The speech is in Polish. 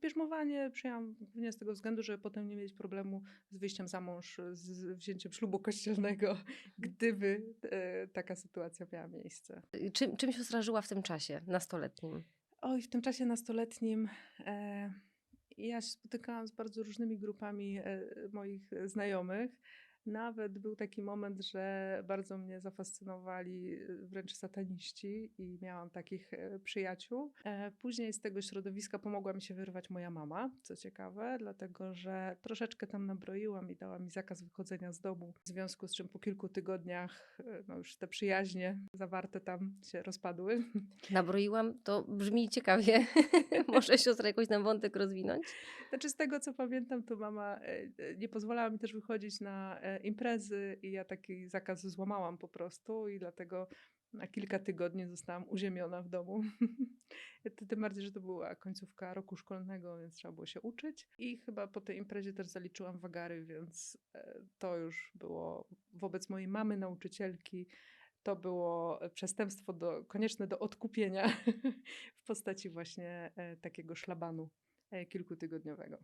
bierzmowanie przyjęłam głównie z tego względu, żeby potem nie mieć problemu z wyjściem za mąż, z wzięciem ślubu kościelnego, gdyby e, taka sytuacja miała miejsce. Czym, czym siostra żyła w tym czasie nastoletnim? Oj, w tym czasie nastoletnim e, ja się spotykałam z bardzo różnymi grupami e, moich znajomych. Nawet był taki moment, że bardzo mnie zafascynowali e, wręcz sataniści i miałam takich e, przyjaciół. E, Później z tego środowiska pomogła mi się wyrwać moja mama, co ciekawe, dlatego że troszeczkę tam nabroiłam i dała mi zakaz wychodzenia z domu. W związku z czym po kilku tygodniach e, no już te przyjaźnie zawarte tam się rozpadły. Nabroiłam, to brzmi ciekawie. Może siostra jakoś nam wątek rozwinąć? Znaczy z tego co pamiętam, to mama e, e, nie pozwalała mi też wychodzić na imprezy i ja taki zakaz złamałam po prostu i dlatego na kilka tygodni zostałam uziemiona w domu. Ty- Tym bardziej, że to była końcówka roku szkolnego, więc trzeba było się uczyć. I chyba po tej imprezie też zaliczyłam wagary, więc e, to już było wobec mojej mamy, nauczycielki, to było przestępstwo do, konieczne do odkupienia w postaci właśnie e, takiego szlabanu e, kilkutygodniowego.